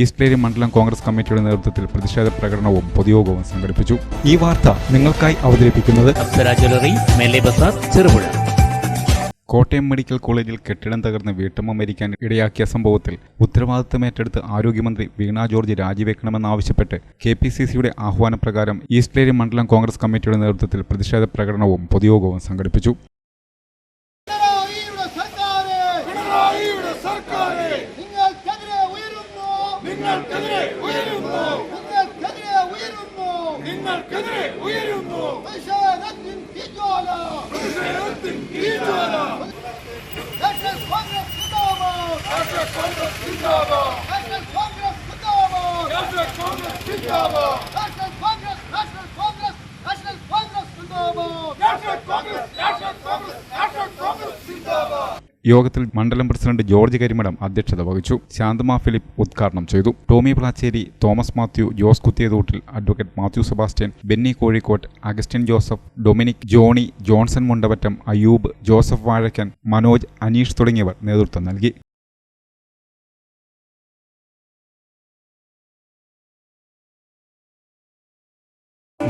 East മണ്ഡലം കോൺഗ്രസ് കമ്മിറ്റിയുടെ നേതൃത്വത്തിൽ പ്രതിഷേധ പ്രകടനവും പൊതുയോഗവും സംഘടിപ്പിച്ചു. ഈ വാർത്ത നിങ്ങൾക്കായി അവതരിപ്പിക്കുന്നത് ചെറുപുഴ. കോട്ടയം മെഡിക്കൽ കോളേജിൽ കെട്ടിടം തകർന്ന് വീട്ടമ്മ മരിക്കാൻ ഇടയാക്കിയ സംഭവത്തിൽ ഉത്തരവാദിത്തമേറ്റെടുത്ത് ആരോഗ്യമന്ത്രി വീണ ജോർജ് രാജിവെക്കണമെന്നാവശ്യപ്പെട്ട് കെ പി സി സിയുടെ ആഹ്വാനപ്രകാരം ഈസ്റ്റ് ഏരിയ മണ്ഡലം കോൺഗ്രസ് കമ്മിറ്റിയുടെ നേതൃത്വത്തിൽ പ്രതിഷേധ പ്രകടനവും പൊതുയോഗവും സംഘടിപ്പിച്ചു. നിങ്ങൾക്കെതിരെ ഉയരുന്നു. നിങ്ങൾക്കെതിരെ ഉയരുന്നു. നിങ്ങൾക്കെതിരെ ഉയരുന്നു. പ്രതിഷേധത്തിൻ തീജ്വാല പ്രതിഷേധത്തിൻ തീജ്വാല കോൺഗ്രസ് കോൺഗ്രസ് കോൺഗ്രസ് കോൺഗ്രസ് കോൺഗ്രസ് നാഷണൽ കോൺഗ്രസ് നാഷണൽ കോൺഗ്രസ് സിന്ദാബാദ് രാഷ്ട്രീയ കോൺഗ്രസ് രാഷ്ട്രീയ യോഗത്തിൽ മണ്ഡലം പ്രസിഡന്റ് ജോർജ് കരിമഠം അധ്യക്ഷത വഹിച്ചു. ശാന്തമ ഫിലിപ്പ് ഉദ്ഘാടനം ചെയ്തു. Tomy Placheri Thomas Mathew Jose Kuthiyathottil advocate Mathew Sebastian Benny Kozhikottu Augustine Joseph Dominic Johny Johnson Mundavattam Ayoob Joseph Vazhakkan Manoj Aneesh തുടങ്ങിയവർ നേതൃത്വം നൽകി.